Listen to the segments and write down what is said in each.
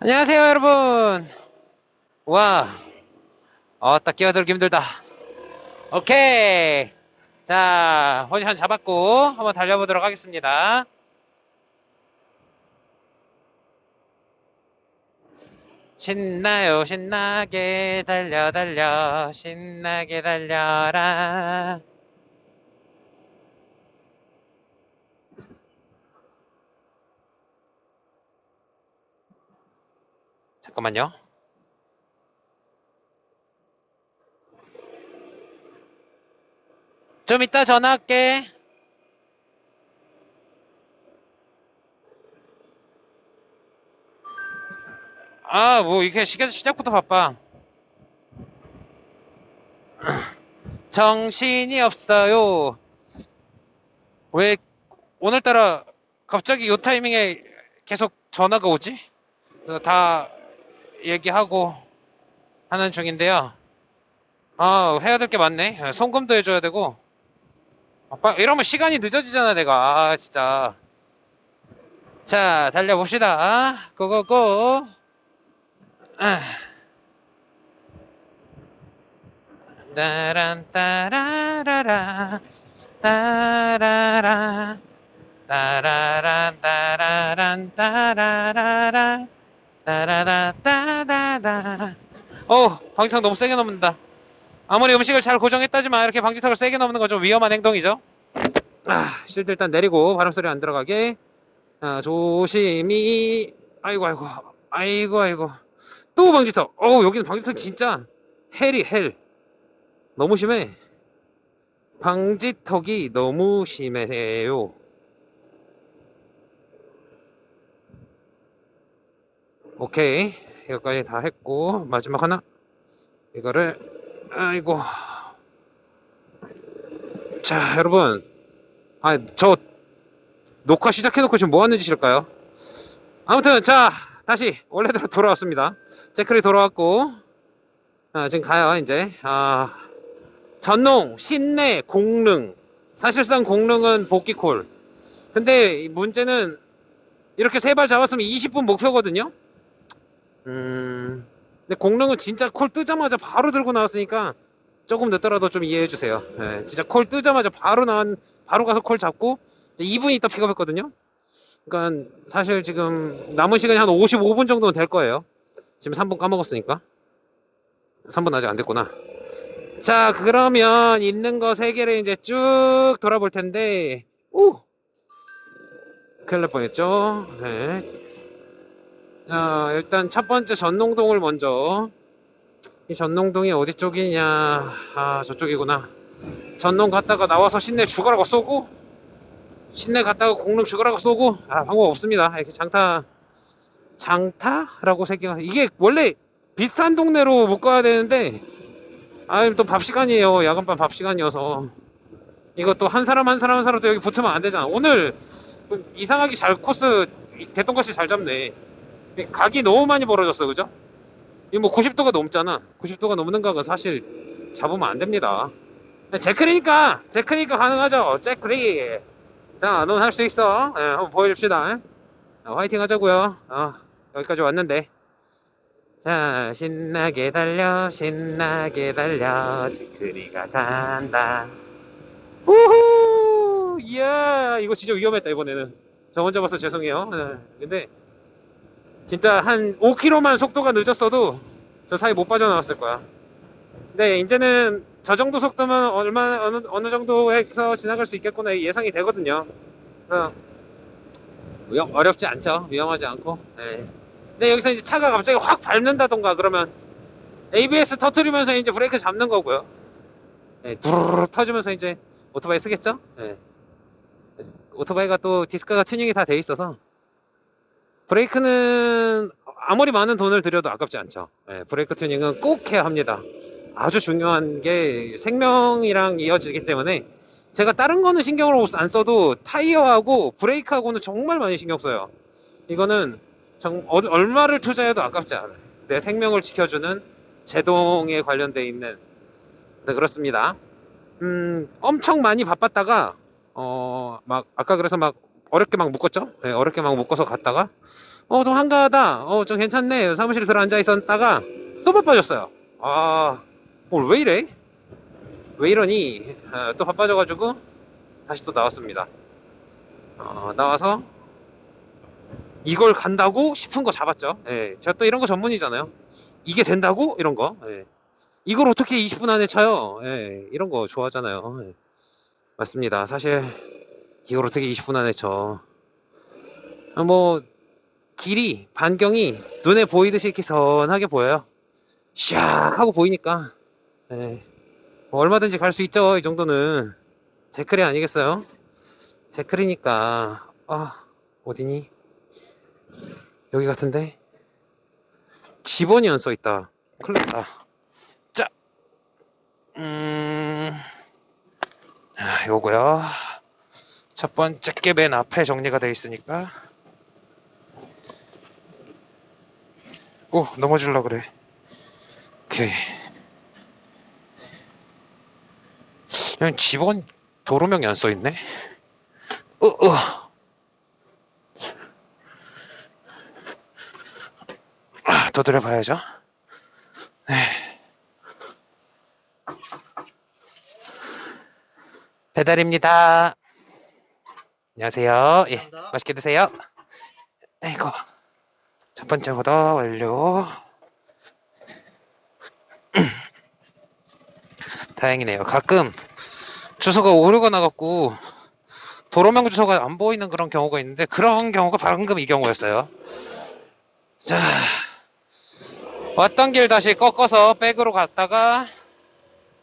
안녕하세요, 여러분. 와, 어, 딱 끼어들기 힘들다. 오케이. 자, 포지션 잡았고, 한번 달려보도록 하겠습니다. 신나요, 신나게 달려, 달려, 신나게 달려라. 잠깐만요. 좀 이따 전화할게. 아, 뭐, 이렇게 시계 시작부터 바빠. 정신이 없어요. 왜, 오늘따라 갑자기 요 타이밍에 계속 전화가 오지? 다 얘기하고 하는 중인데요. 아, 해야 될 게 많네. 송금도 해줘야 되고. 아빠, 이러면 시간이 늦어지잖아, 내가. 아, 진짜. 자, 달려봅시다. 고고고. 아. 따란, 따라라라. 따라라. 따라란, 따라란, 따라라라. 따라다따다다. 어, 방지턱 너무 세게 넘는다. 아무리 음식을 잘 고정했다지만 이렇게 방지턱을 세게 넘는 건 좀 위험한 행동이죠. 아, 실드 일단 내리고 바람 소리 안 들어가게. 아, 조심히. 아이고 아이고. 아이고 아이고. 또 방지턱. 어우, 여기는 방지턱 진짜 헬이 헬. 너무 심해. 방지턱이 너무 심해요. 오케이. 이거까지 다 했고 마지막 하나. 이거를 아이고. 자 여러분. 아 저 녹화 시작해놓고 지금 뭐 하는 짓일까요? 아무튼 자 다시. 원래대로 돌아왔습니다. 제크리 돌아왔고. 아, 지금 가요 이제. 아 전농 신내 공릉. 사실상 공릉은 복귀콜. 근데 이 문제는 이렇게 세 발 잡았으면 20분 목표거든요 음, 근데 공릉은 진짜 콜 뜨자마자 바로 들고 나왔으니까 조금 늦더라도 좀 이해해 주세요. 예, 진짜 콜 뜨자마자 바로 나온, 바로 가서 콜 잡고 2분 있다 픽업했거든요. 그러니까 사실 지금 남은 시간이 한 55분 정도는 될 거예요. 지금 3분 까먹었으니까. 3분 아직 안 됐구나. 자, 그러면 있는 거 3개를 이제 쭉 돌아볼 텐데, 오! 큰일 날 뻔했죠. 네. 자, 일단 첫 번째 전농동을 먼저. 이 전농동이 어디 쪽이냐. 아, 저쪽이구나. 전농 갔다가 나와서 신내 죽으라고 쏘고, 신내 갔다가 공릉 죽으라고 쏘고, 아, 방법 없습니다. 이렇게 장타, 장타라고 새겨. 이게 원래 비슷한 동네로 묶어야 되는데, 아, 또 밥 시간이에요. 야간반 밥 시간이어서. 이것도 한 사람 한 사람 한 사람 또 여기 붙으면 안 되잖아. 오늘 이상하게 잘 코스, 개똥같이 잘 잡네. 각이 너무 많이 벌어졌어 그죠? 이 뭐 90도가 넘잖아. 90도가 넘는 각은 사실 잡으면 안 됩니다. 제크리니까 제크리니까 가능하죠. 제크리. 자 넌 할 수 있어. 예, 한번 보여줍시다. 어, 화이팅 하자고요. 어, 여기까지 왔는데. 자 신나게 달려 신나게 달려. 제크리가 간다. 우후! 이야 이거 진짜 위험했다 이번에는. 저 혼자 봐서 죄송해요. 예, 근데 진짜 한 5km만 속도가 늦었어도 저 사이 못 빠져나왔을 거야. 근데 이제는 저 정도 속도면 얼마 어느 어느 정도에서 지나갈 수 있겠구나 예상이 되거든요. 그래서 어렵지 않죠. 위험하지 않고. 네. 근데 여기서 이제 차가 갑자기 확 밟는다던가 그러면 ABS 터트리면서 이제 브레이크 잡는 거고요. 네, 두루루 터지면서 이제 오토바이 쓰겠죠? 네. 오토바이가 또 디스크가 튜닝이 다 돼 있어서 브레이크는 아무리 많은 돈을 들여도 아깝지 않죠. 예, 브레이크 튜닝은 꼭 해야 합니다. 아주 중요한 게 생명이랑 이어지기 때문에 제가 다른 거는 신경을 안 써도 타이어하고 브레이크하고는 정말 많이 신경 써요. 이거는 정, 어, 얼마를 투자해도 아깝지 않아요. 내 생명을 지켜주는 제동에 관련돼 있는 네, 그렇습니다. 음, 엄청 많이 바빴다가 어, 막 아까 그래서 막 어렵게 막 묶었죠. 예, 어렵게 막 묶어서 갔다가 어 좀 한가하다. 어 좀 괜찮네. 사무실 들어 앉아 있었다가 또 바빠졌어요. 아 오늘 왜 이래? 왜 이러니? 어, 또 바빠져가지고 다시 또 나왔습니다. 어, 나와서 이걸 간다고 싶은 거 잡았죠. 예, 제가 또 이런 거 전문이잖아요. 이게 된다고 이런 거. 예. 이걸 어떻게 20분 안에 차요? 예, 이런 거 좋아하잖아요. 예. 맞습니다. 사실 이걸 어떻게 20분 안에 쳐? 아, 뭐 길이 반경이 눈에 보이듯이 이렇게 선하게 보여요. 샥 하고 보이니까 예. 뭐 얼마든지 갈 수 있죠. 이 정도는 제클이 아니겠어요? 제클이니까 아 어디니? 여기 같은데 지번이 안 써있다. 큰일 났다. 자, 음, 아, 요거요. 첫 번째 게 맨 앞에 정리가 되어 있으니까. 오, 넘어질라 그래. 오케이. 그냥 집원 도로명이 안 써있네. 어, 어. 아, 두드려 봐야죠. 네. 배달입니다. 안녕하세요. 예, 감사합니다. 맛있게 드세요. 아이고, 첫 번째 오더 완료. 다행이네요. 가끔 주소가 오류가 나갖고 도로명 주소가 안 보이는 그런 경우가 있는데 그런 경우가 방금 이 경우였어요. 자, 왔던 길 다시 꺾어서 백으로 갔다가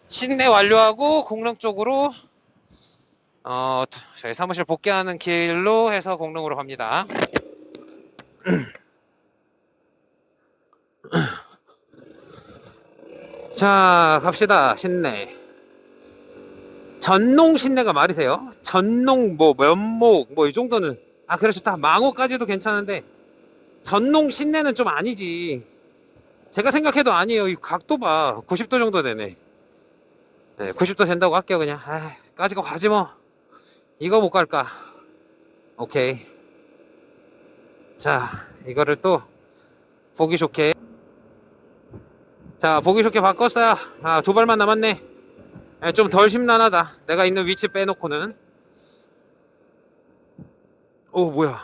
신내 완료하고 공릉 쪽으로 어, 저희 사무실 복귀하는 길로 해서 공릉으로 갑니다. 자, 갑시다. 신내. 전농 신내가 말이 돼요? 전농 뭐 면목 뭐 이 정도는 아 그래 좋다. 망호까지도 괜찮은데 전농 신내는 좀 아니지. 제가 생각해도 아니에요. 이 각도 봐. 90도 정도 되네. 네, 90도 된다고 할게요, 그냥. 아, 까지고 가지 뭐. 이거 못 갈까? 오케이. 자, 이거를 또 보기 좋게. 자, 보기 좋게 바꿨어요. 아, 두 발만 남았네. 좀 덜 심란하다. 내가 있는 위치 빼놓고는. 오, 뭐야.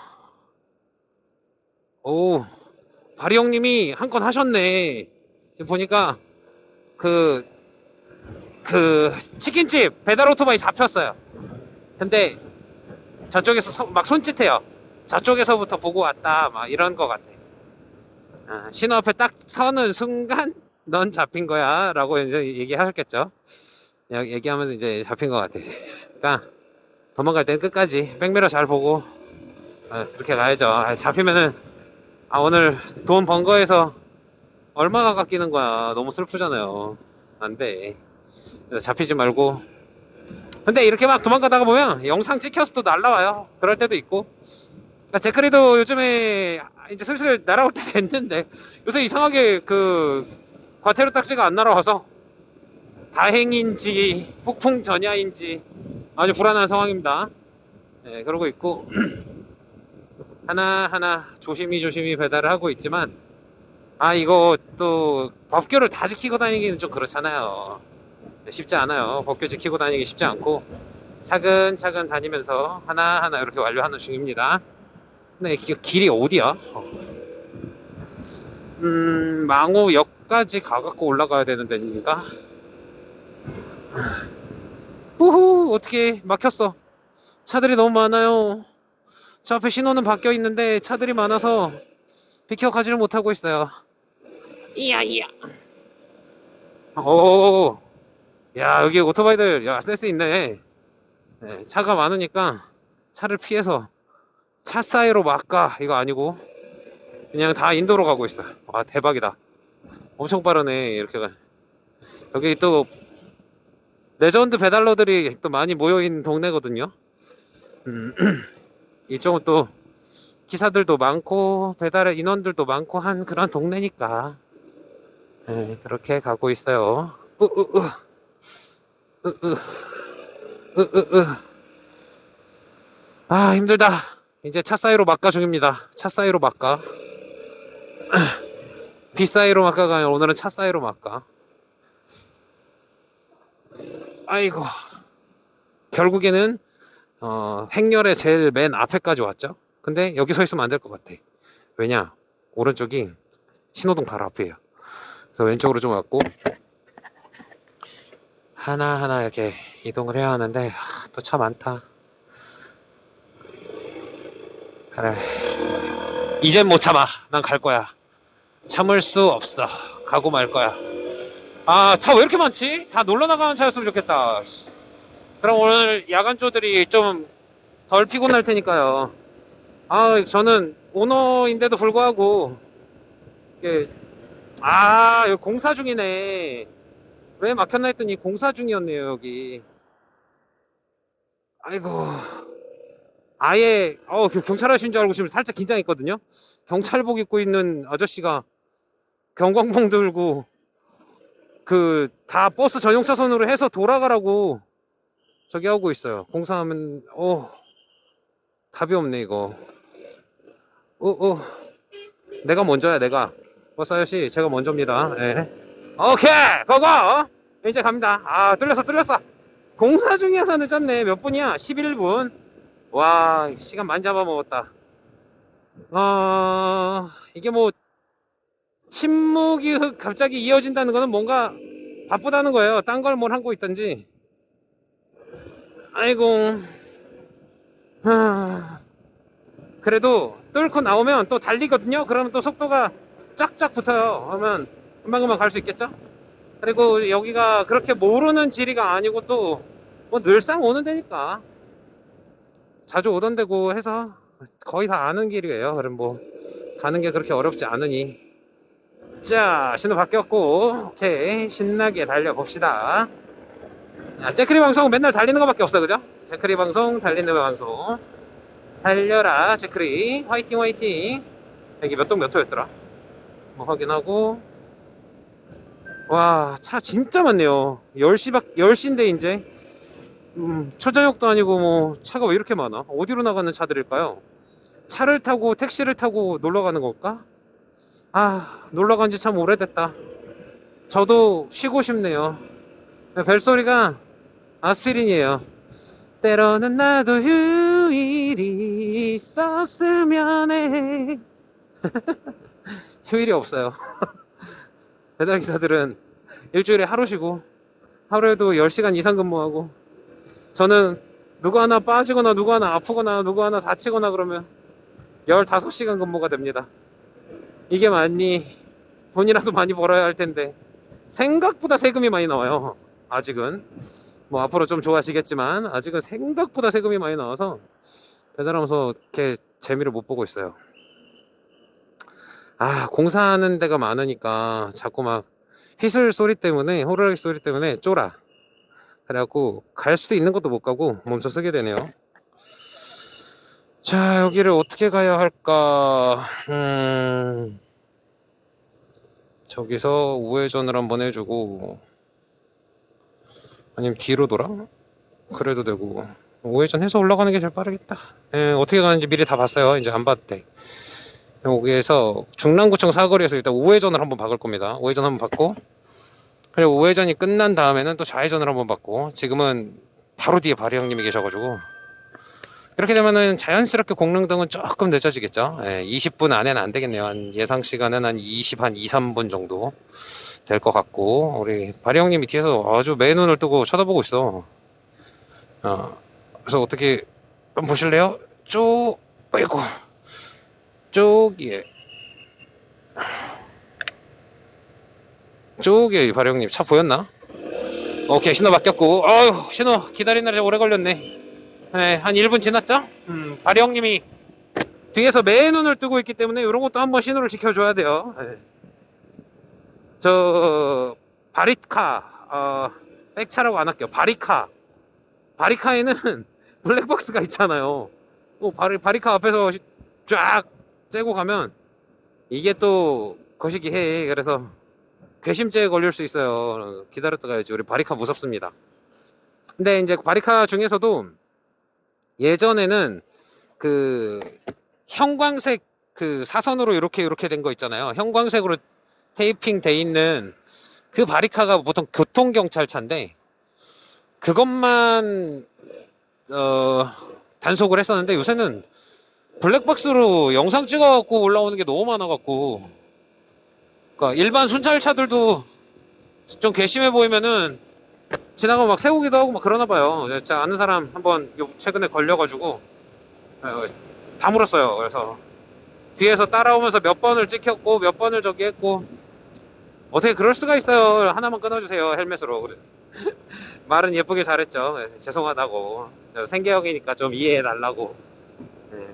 오, 바리 형님이 한 건 하셨네. 지금 보니까 그, 그 치킨집 배달 오토바이 잡혔어요. 근데 저쪽에서 서- 막 손짓해요. 저쪽에서부터 보고 왔다. 막 이런 거 같아. 아, 신호 앞에 딱 서는 순간 넌 잡힌 거야. 라고 이제 얘기하셨겠죠. 야- 얘기하면서 이제 잡힌 것 같아. 그러니까 도망갈 땐 끝까지 백미러 잘 보고 아, 그렇게 가야죠. 아, 잡히면은 아 오늘 돈 번 거에서 얼마가 깎이는 거야. 너무 슬프잖아요. 안 돼. 그래서 잡히지 말고. 근데 이렇게 막 도망가다가 보면 영상 찍혀서 또 날라와요. 그럴 때도 있고. 그러니까 제크리도 요즘에 이제 슬슬 날아올 때 됐는데 요새 이상하게 그 과태료 딱지가 안 날아와서 다행인지 폭풍 전야인지 아주 불안한 상황입니다. 네, 그러고 있고 하나하나 조심히 조심히 배달을 하고 있지만 아 이거 또 법규를 다 지키고 다니기는 좀 그렇잖아요. 네, 쉽지 않아요. 법규 지키고 다니기 쉽지 않고 차근차근 다니면서 하나하나 이렇게 완료하는 중입니다. 근데 기- 길이 어디야? 어. 음 망호역까지 가갖고 올라가야 되는 데니까 우후 어떻게 막혔어 차들이 너무 많아요 저 앞에 신호는 바뀌어 있는데 차들이 많아서 비켜 가지를 못하고 있어요 이야 이야 오, 야 여기 오토바이들 야 센스 있네 네, 차가 많으니까 차를 피해서 차 사이로 막가 이거 아니고 그냥 다 인도로 가고 있어 와 대박이다 엄청 빠르네 이렇게 가 여기 또 레전드 배달러들이 또 많이 모여있는 동네거든요. 음, 이쪽은 또 기사들도 많고 배달의 인원들도 많고 한 그런 동네니까 네, 그렇게 가고 있어요. 으, 으, 으. 으, 으. 으. 아, 힘들다. 이제 차 사이로 막가 중입니다. 차 사이로 막가. 비 사이로 막가가 아니라 오늘은 차 사이로 막가. 아이고. 결국에는, 어, 행렬의 제일 맨 앞에까지 왔죠. 근데 여기 서 있으면 안 될 것 같아. 왜냐? 오른쪽이 신호등 바로 앞이에요. 그래서 왼쪽으로 좀 왔고, 하나하나 이렇게 이동을 해야 하는데, 또 차 많다. 그래. 이젠 못 참아. 난 갈 거야. 참을 수 없어. 가고 말 거야. 아, 차 왜 이렇게 많지? 다 놀러 나가는 차였으면 좋겠다. 그럼 오늘 야간조들이 좀 덜 피곤할 테니까요. 아, 저는 오너인데도 불구하고, 이게, 아, 여기 공사 중이네. 왜 막혔나 했더니 공사 중이었네요, 여기. 아이고. 아예 어그 경찰 하신 줄 알고 지금 살짝 긴장했거든요. 경찰복 입고 있는 아저씨가 경광봉 들고 그 다 버스 전용 차선으로 해서 돌아가라고 저기 하고 있어요. 공사하면 어 답이 없네 이거. 어어 내가 먼저야 내가 버스 아저씨 제가 먼저입니다. 예. 오케이 고고 이제 갑니다. 아 뚫렸어 뚫렸어. 공사 중이어서 늦었네. 몇 분이야? 11분. 와, 시간 많이 잡아먹었다. 어, 이게 뭐, 침묵이 흑- 갑자기 이어진다는 거는 뭔가 바쁘다는 거예요. 딴 걸 뭘 하고 있던지. 아이고. 하, 그래도 뚫고 나오면 또 달리거든요. 그러면 또 속도가 쫙쫙 붙어요. 그러면 금방금방 갈 수 있겠죠? 그리고 여기가 그렇게 모르는 지리가 아니고 또 뭐 늘상 오는 데니까 자주 오던 데고 해서 거의 다 아는 길이에요. 그럼 뭐 가는 게 그렇게 어렵지 않으니 자 신호 바뀌었고 오케이 신나게 달려봅시다. 아, 제크리 방송 맨날 달리는 것밖에 없어 그죠? 제크리 방송 달리는 방송 달려라 제크리 화이팅 화이팅 여기 몇 동 몇 호였더라? 뭐 확인하고 와 차 진짜 많네요 10시 밖 10시인데 이제 음, 초저녁도 아니고 뭐 차가 왜 이렇게 많아? 어디로 나가는 차들일까요? 차를 타고 택시를 타고 놀러 가는 걸까? 아, 놀러 간 지 참 오래됐다. 저도 쉬고 싶네요. 벨소리가 아스피린이에요. 때로는 나도 휴일이 있었으면 해. 휴일이 없어요. 배달 기사들은 일주일에 하루 쉬고 하루에도 10시간 이상 근무하고 저는 누구 하나 빠지거나 누구 하나 아프거나 누구 하나 다치거나 그러면 15시간 근무가 됩니다. 이게 맞니? 돈이라도 많이 벌어야 할 텐데 생각보다 세금이 많이 나와요. 아직은 뭐 앞으로 좀 좋아지겠지만 아직은 생각보다 세금이 많이 나와서 배달하면서 이렇게 재미를 못 보고 있어요. 아 공사하는 데가 많으니까 자꾸 막 휘슬 소리 때문에 호루라기 소리 때문에 쫄아. 그래갖고 갈수 있는 것도 못 가고 멈춰 서게 되네요. 자, 여기를 어떻게 가야 할까? 음, 저기서 우회전을 한번 해주고, 아니면 뒤로 돌아? 그래도 되고, 우회전 해서 올라가는 게 제일 빠르겠다. 예, 어떻게 가는지 미리 다 봤어요. 이제 안 돼. 여기에서 중랑구청 사거리에서 일단 우회전을 한번 박을 겁니다. 우회전 한번 받고, 그리고 우회전이 끝난 다음에는 또 좌회전을 한번 받고 지금은 바로 뒤에 바리 형님이 계셔가지고 이렇게 되면은 자연스럽게 공릉등은 조금 늦어지겠죠. 예, 20분 안에는 안 되겠네요. 한 예상 시간은 한 20, 한 2, 3분 정도 될 것 같고 우리 바리 형님이 뒤에서 아주 매 눈을 뜨고 쳐다보고 있어. 어, 그래서 어떻게 보실래요? 쭉, 아이고, 쪽에 쪽에 바령님 차 보였나? 오케이 신호 바뀌었고 어휴 신호 기다리느라 오래 걸렸네 네, 한 1분 지났죠? 음, 바령님이 뒤에서 매 눈을 뜨고 있기 때문에 이런 것도 한번 신호를 지켜줘야 돼요 네. 저 바리카 어, 백차라고 안 할게요 바리카 바리카에는 블랙박스가 있잖아요 어, 바리, 바리카 앞에서 쫙 째고 가면 이게 또 거시기 해 그래서 괘씸죄에 걸릴 수 있어요. 기다렸다 가야지. 우리 바리카 무섭습니다. 근데 이제 바리카 중에서도 예전에는 그 형광색 그 사선으로 이렇게 이렇게 된 거 있잖아요. 형광색으로 테이핑 돼 있는 그 바리카가 보통 교통경찰차인데 그것만 어 단속을 했었는데 요새는 블랙박스로 영상 찍어갖고 올라오는 게 너무 많아갖고 그러니까 일반 순찰차들도 좀 괘씸해 보이면은 지나가면 막 세우기도 하고 막 그러나 봐요. 제가 아는 사람 한번 요- 최근에 걸려가지고 어, 다 물었어요. 그래서 뒤에서 따라오면서 몇 번을 찍혔고 몇 번을 저기 했고 어떻게 그럴 수가 있어요. 하나만 끊어주세요 헬멧으로. 말은 예쁘게 잘했죠. 네, 죄송하다고. 저 생계형이니까 좀 이해해 달라고. 네,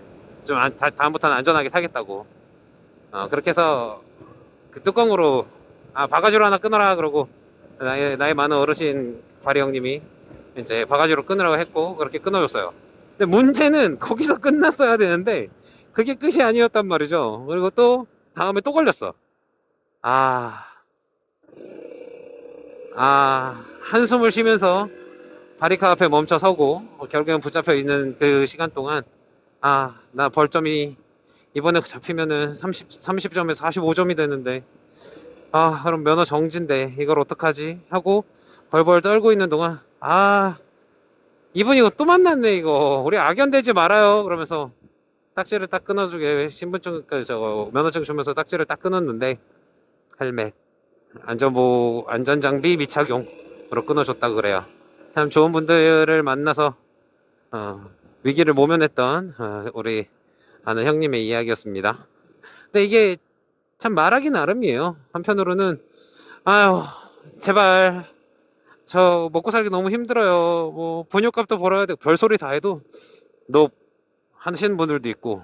좀 안- 다, 다음부터는 안전하게 타겠다고. 어, 그렇게 해서 그 뚜껑으로 아 바가지로 하나 끊어라 그러고 나이, 나이 많은 어르신 바리 형님이 이제 바가지로 끊으라고 했고 그렇게 끊어줬어요. 근데 문제는 거기서 끝났어야 되는데 그게 끝이 아니었단 말이죠. 그리고 또 다음에 또 걸렸어. 아, 아 한숨을 쉬면서 바리카 앞에 멈춰 서고 결국엔 붙잡혀 있는 그 시간 동안 아 나 벌점이 이번에 잡히면은 30, 30점에서 45점이 되는데. 아 그럼 면허 정지인데 이걸 어떡하지? 하고 벌벌 떨고 있는 동안 아 이분 이거 또 만났네 이거. 우리 악연되지 말아요. 그러면서 딱지를 딱 끊어주게 신분증 그 저거 면허증 주면서 딱지를 딱 끊었는데 헬멧 안전보 안전장비 미착용으로 끊어줬다 그래요. 참 좋은 분들을 만나서 어, 위기를 모면했던 어, 우리 아는 형님의 이야기였습니다 근데 이게 참 말하기 나름이에요 한편으로는 아유 제발 저 먹고 살기 너무 힘들어요. 뭐 분유값도 벌어야 되고 별소리 다 해도 너 하시는 분들도 있고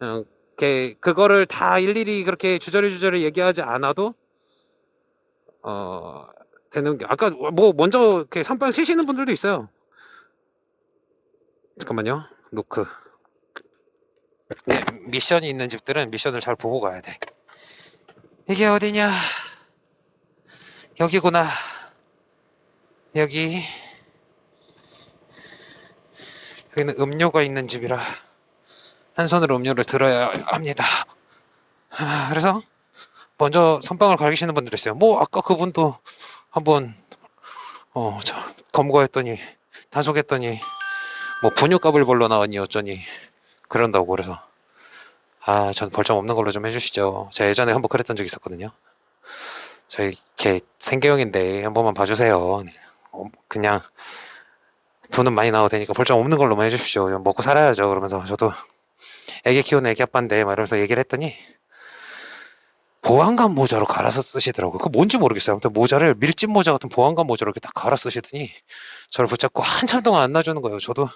이렇게 그거를 다 일일이 그렇게 주저리 주저리 얘기하지 않아도 어 되는 게 아까 뭐 먼저 이렇게 선빵 치시는 분들도 있어요. 잠깐만요. 노크. 네, 미션이 있는 집들은 미션을 잘 보고 가야 돼. 이게 어디냐? 여기구나. 여기 여기는 음료가 있는 집이라 한 손으로 음료를 들어야 합니다. 아, 그래서 먼저 선빵을 갈기시는 분들 있어요. 뭐 아까 그분도 한번 어, 저, 검거했더니 단속했더니 뭐 분유값을 벌러 나왔니 어쩌니 그런다고 그래서 아, 전 벌점 없는 걸로 좀 해주시죠. 제가 예전에 한번 그랬던 적 있었거든요. 저희 걔 생계형인데 한 번만 봐주세요. 어, 그냥 돈은 많이 나와도 되니까 벌점 없는 걸로만 해주십시오. 먹고 살아야죠. 그러면서 저도 애기 키우는 애기 아빠인데 막 이러면서 얘기를 했더니 보안관 모자로 갈아서 쓰시더라고요. 그 뭔지 모르겠어요. 아무튼 모자를 밀짚 모자 같은 보안관 모자로 이렇게 딱 갈아 쓰시더니 저를 붙잡고 한참 동안 안 놔주는 거예요. 저도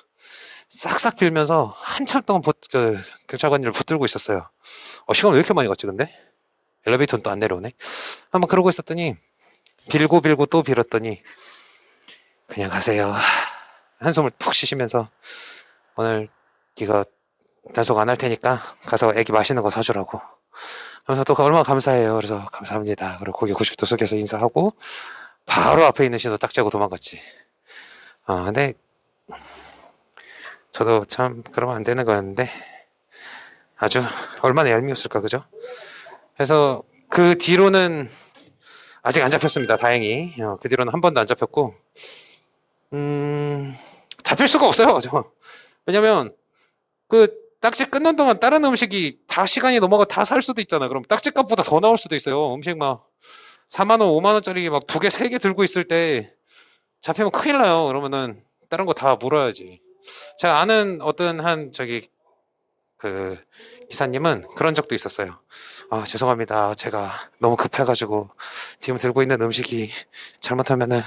싹싹 빌면서 한참 동안 부, 그 경찰관님을 붙들고 있었어요. 어, 시간 왜 이렇게 많이 갔지 근데? 엘리베이터는 또 안 내려오네. 한번 그러고 있었더니 빌고 빌고 또 빌었더니 그냥 가세요. 한숨을 푹 쉬시면서 오늘 이거 단속 안 할 테니까 가서 애기 맛있는 거 사주라고. 그래서 또 얼마나 감사해요. 그래서 감사합니다. 그리고 고개 90도 숙여서 인사하고 바로 앞에 있는 신호 딱 재고 도망갔지. 어, 근데 저도 참 그러면 안 되는 거였는데 아주 얼마나 얄미웠을까 그죠? 그래서 그 뒤로는 아직 안 잡혔습니다. 다행히 어, 그 뒤로는 한 번도 안 잡혔고 음 잡힐 수가 없어요. 저 왜냐면 그 딱지 끝난 동안 다른 음식이 다 시간이 넘어가 다 살 수도 있잖아. 그럼 딱지 값보다 더 나올 수도 있어요. 음식 막 4만 원, 5만 원짜리 막 두 개, 세 개 들고 있을 때 잡히면 큰일 나요. 그러면은 다른 거 다 물어야지. 제가 아는 어떤 한 저기 그 기사님은 그런 적도 있었어요. 아, 죄송합니다. 제가 너무 급해가지고 지금 들고 있는 음식이 잘못하면은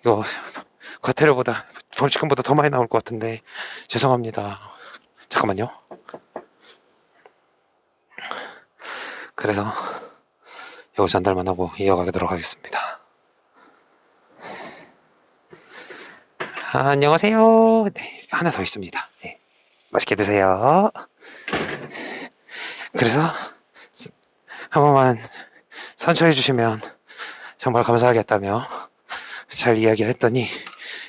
이거 과태료보다 벌칙금보다 더 많이 나올 것 같은데 죄송합니다. 잠깐만요. 그래서 요 전달만 하고 이어가도록 하겠습니다. 아, 안녕하세요. 네, 하나 더 있습니다. 네, 맛있게 드세요. 그래서 한 번만 선처해 주시면 정말 감사하겠다며 잘 이야기를 했더니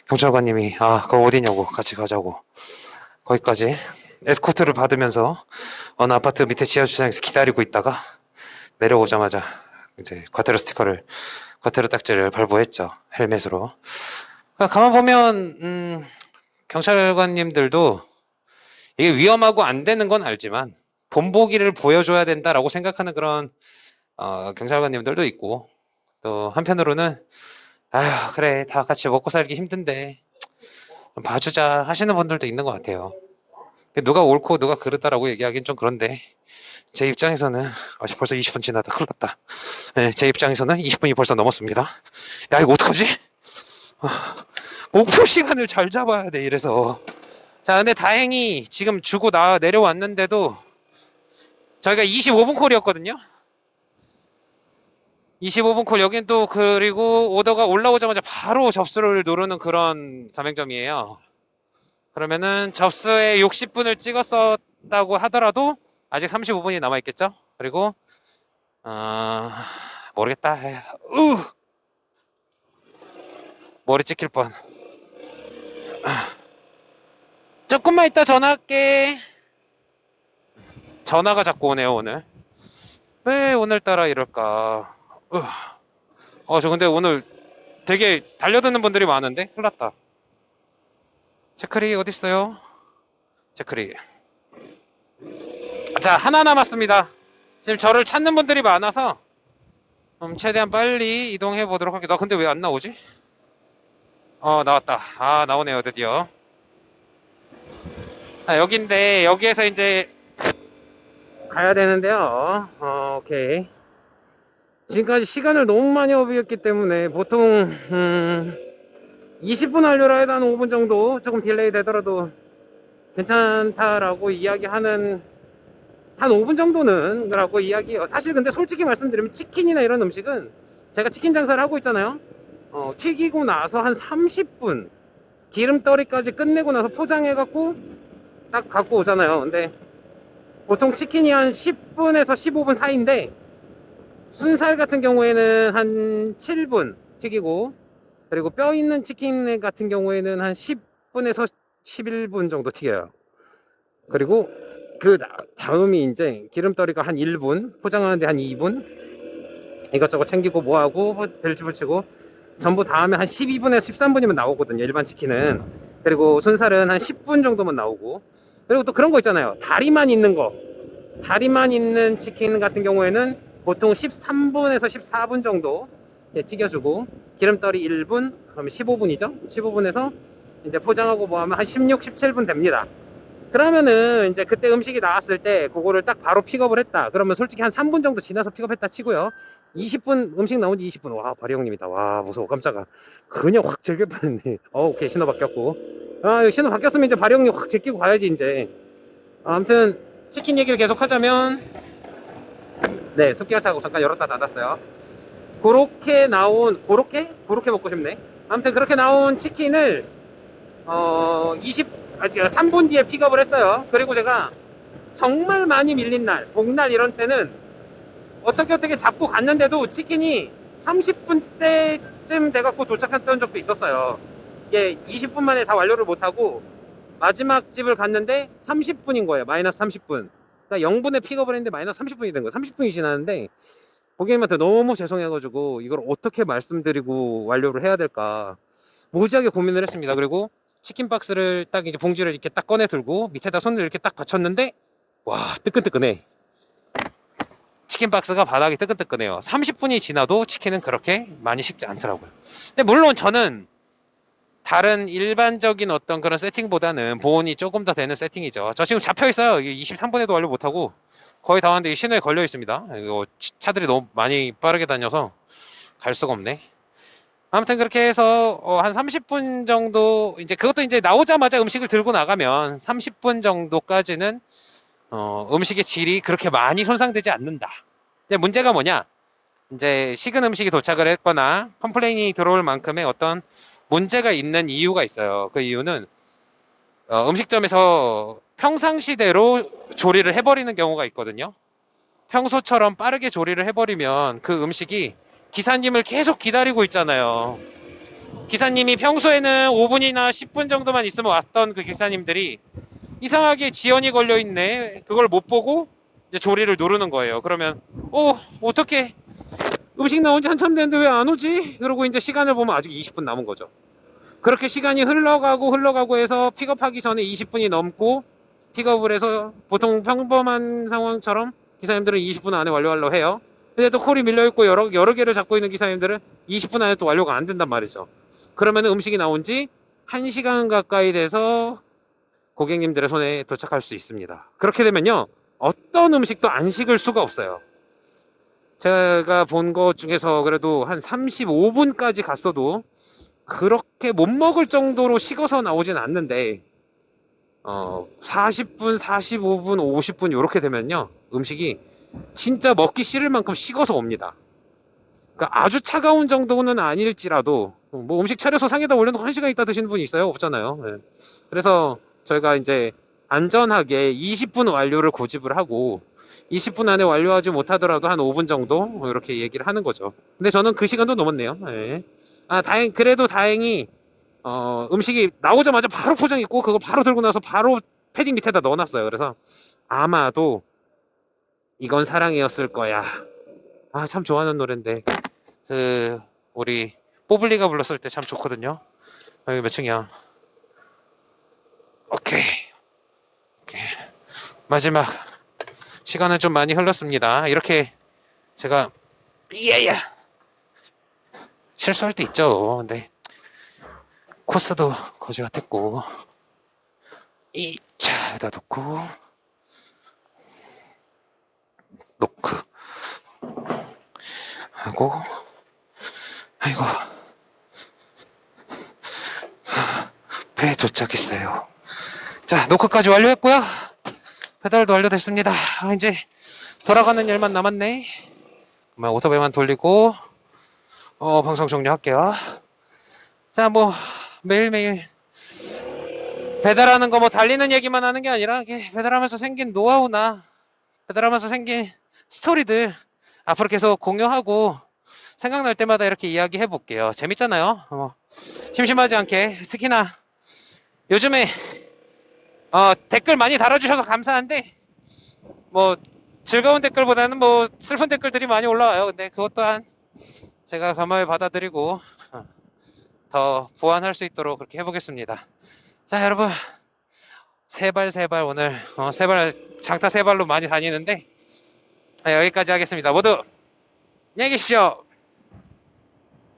경찰관님이 아 그거 어디냐고 같이 가자고 거기까지 에스코트를 받으면서 어느 아파트 밑에 지하 주차장에서 기다리고 있다가 내려오자마자 이제 과테로 스티커를 과테로 딱지를 발부했죠 헬멧으로. 그러니까 가만 보면 음, 경찰관님들도 이게 위험하고 안 되는 건 알지만 본보기를 보여줘야 된다라고 생각하는 그런 어, 경찰관님들도 있고 또 한편으로는 아휴 그래 다 같이 먹고 살기 힘든데 좀 봐주자 하시는 분들도 있는 것 같아요. 누가 옳고 누가 그르다라고 얘기하기는 좀 그런데 제 입장에서는 아 벌써 20분 지났다 큰일 났다. 네, 제 입장에서는 20분이 벌써 넘었습니다. 야 이거 어떡하지? 아, 목표 시간을 잘 잡아야 돼 이래서. 자 근데 다행히 지금 주고 나 내려왔는데도 저희가 25분 콜이었거든요. 25분 콜 여긴 또 그리고 오더가 올라오자마자 바로 접수를 누르는 그런 가맹점이에요 그러면은 접수에 60분을 찍었었다고 하더라도 아직 35분이 남아 있겠죠? 그리고 어, 모르겠다. 으! 머리 찍힐 뻔. 아, 조금만 이따 전화할게. 전화가 자꾸 오네요 오늘. 왜 오늘따라 이럴까? 으. 어, 저 근데 오늘 되게 달려드는 분들이 많은데? 큰일 났다. 체크리 어딨어요? 체크리. 자, 하나 남았습니다. 지금 저를 찾는 분들이 많아서 음, 최대한 빨리 이동해 보도록 할게요. 나 근데 왜 안 나오지? 어, 나왔다. 아, 나오네요, 드디어. 아, 여긴데, 여기에서 이제 가야 되는데요. 어, 오케이. 지금까지 시간을 너무 많이 허비했기 때문에 보통, 음, 20분 완료라 해도 한 5분 정도 조금 딜레이 되더라도 괜찮다라고 이야기하는 한 5분 정도는 라고 이야기해요. 사실 근데 솔직히 말씀드리면 치킨이나 이런 음식은 제가 치킨 장사를 하고 있잖아요. 어, 튀기고 나서 한 30분 기름떨이까지 끝내고 나서 포장해 갖고 딱 갖고 오잖아요. 근데 보통 치킨이 한 10분에서 15분 사이인데 순살 같은 경우에는 한 7분 튀기고 그리고 뼈 있는 치킨 같은 경우에는 한 10분에서 11분 정도 튀겨요. 그리고 그 다- 다음이 이제 기름떨이가 한 1분, 포장하는데 한 2분, 이것저것 챙기고 뭐하고 뭐 벨트 붙이고 전부 다음에 한 12분에서 13분이면 나오거든요. 일반 치킨은. 그리고 순살은 한 10분 정도만 나오고. 그리고 또 그런 거 있잖아요. 다리만 있는 거. 다리만 있는 치킨 같은 경우에는 보통 13분에서 14분 정도 예, 튀겨주고 기름떨이 1분, 그러면 15분이죠. 15분에서 이제 포장하고 뭐 하면 한 16, 17분 됩니다. 그러면은 이제 그때 음식이 나왔을 때 그거를 딱 바로 픽업을 했다. 그러면 솔직히 한 3분 정도 지나서 픽업했다 치고요. 20분 음식 나온 지 20분. 와, 바리 형님이다. 와, 무서워. 깜짝아. 그냥 확 즐길 뻔했네. 어, 오케이. 신호 바뀌었고. 아, 신호 바뀌었으면 이제 바리 형님 확 제끼고 가야지 이제. 아, 아무튼 치킨 얘기를 계속 하자면 네, 습기가 차고 잠깐 열었다 닫았어요. 그렇게 나온 그렇게 그렇게 먹고 싶네. 아무튼 그렇게 나온 치킨을 어 20, 아, 제가 3분 뒤에 픽업을 했어요. 그리고 제가 정말 많이 밀린 날, 복날 이런 때는 어떻게 어떻게 잡고 갔는데도 치킨이 30분 때쯤 돼갖고 도착했던 적도 있었어요. 이게 20분 만에 다 완료를 못하고 마지막 집을 갔는데 30분인 거예요. 마이너스 30분. 그러니까 0분에 픽업을 했는데 마이너스 30분이 된 거예요. 30분이 지났는데 고객님한테 너무 죄송해가지고 이걸 어떻게 말씀드리고 완료를 해야 될까 무지하게 고민을 했습니다. 그리고 치킨 박스를 딱 이제 봉지를 이렇게 딱 꺼내 들고 밑에다 손을 이렇게 딱 받쳤는데 와 뜨끈뜨끈해. 치킨 박스가 바닥이 뜨끈뜨끈해요. 30분이 지나도 치킨은 그렇게 많이 식지 않더라고요. 근데 물론 저는 다른 일반적인 어떤 그런 세팅보다는 보온이 조금 더 되는 세팅이죠. 저 지금 잡혀 있어요. 23분에도 완료 못하고 거의 다 왔는데 이 신호에 걸려 있습니다. 이거 치- 차들이 너무 많이 빠르게 다녀서 갈 수가 없네. 아무튼 그렇게 해서 어, 한 30분 정도 이제 그것도 이제 나오자마자 음식을 들고 나가면 30분 정도까지는 어, 음식의 질이 그렇게 많이 손상되지 않는다. 근데 문제가 뭐냐? 이제 식은 음식이 도착을 했거나 컴플레인이 들어올 만큼의 어떤 문제가 있는 이유가 있어요. 그 이유는 어, 음식점에서 평상시대로 조리를 해버리는 경우가 있거든요. 평소처럼 빠르게 조리를 해버리면 그 음식이 기사님을 계속 기다리고 있잖아요. 기사님이 평소에는 5분이나 10분 정도만 있으면 왔던 그 기사님들이 이상하게 지연이 걸려 있네. 그걸 못 보고 이제 조리를 누르는 거예요. 그러면 어 어떻게 음식 나온 지 한참 됐는데 왜 안 오지? 그러고 이제 시간을 보면 아직 20분 남은 거죠. 그렇게 시간이 흘러가고 흘러가고 해서 픽업하기 전에 20분이 넘고 픽업을 해서 보통 평범한 상황처럼 기사님들은 20분 안에 완료하려고 해요. 근데 또 콜이 밀려있고 여러, 여러 개를 잡고 있는 기사님들은 20분 안에 또 완료가 안 된단 말이죠. 그러면 음식이 나온 지 1시간 가까이 돼서 고객님들의 손에 도착할 수 있습니다. 그렇게 되면요. 어떤 음식도 안 식을 수가 없어요. 제가 본 것 중에서 그래도 한 35분까지 갔어도 그렇게 못 먹을 정도로 식어서 나오진 않는데 어 40분, 45분, 50분 이렇게 되면요 음식이 진짜 먹기 싫을 만큼 식어서 옵니다. 그러니까 아주 차가운 정도는 아닐지라도 뭐 음식 차려서 상에다 올려놓고 한 시간 있다 드시는 분이 있어요? 없잖아요. 예. 그래서 저희가 이제 안전하게 20분 완료를 고집을 하고 20분 안에 완료하지 못하더라도 한 5분 정도 뭐 이렇게 얘기를 하는 거죠. 근데 저는 그 시간도 넘었네요. 예. 아 다행 그래도 다행히 어, 음식이 나오자마자 바로 포장했고 그거 바로 들고 나서 바로 패딩 밑에다 넣어놨어요. 그래서 아마도 이건 사랑이었을 거야. 아 참 좋아하는 노래인데 그 우리 뽀블리가 불렀을 때 참 좋거든요. 여기 몇 층이야? 오케이. 오케이. 마지막 시간은 좀 많이 흘렀습니다. 이렇게 제가 예예 실수할 때 있죠. 근데 코스도 거지 같았고 이 차에다 놓고 노크 하고 아이고 배에 도착했어요. 자 노크까지 완료했고요. 페달도 완료됐습니다. 아, 이제 돌아가는 일만 남았네. 그만 오토바이만 돌리고 어, 방송 종료할게요. 자, 뭐 매일매일 배달하는 거 뭐 달리는 얘기만 하는 게 아니라 배달하면서 생긴 노하우나 배달하면서 생긴 스토리들 앞으로 계속 공유하고 생각날 때마다 이렇게 이야기해 볼게요. 재밌잖아요. 어, 심심하지 않게 특히나 요즘에 어, 댓글 많이 달아주셔서 감사한데 뭐 즐거운 댓글보다는 뭐 슬픈 댓글들이 많이 올라와요. 근데 그것 또한 제가 감화에 받아들이고 어, 더 보완할 수 있도록 그렇게 해보겠습니다. 자 여러분 세발 세발 오늘 어, 세발 장타 세발로 많이 다니는데 아, 여기까지 하겠습니다. 모두 안녕히 계십시오.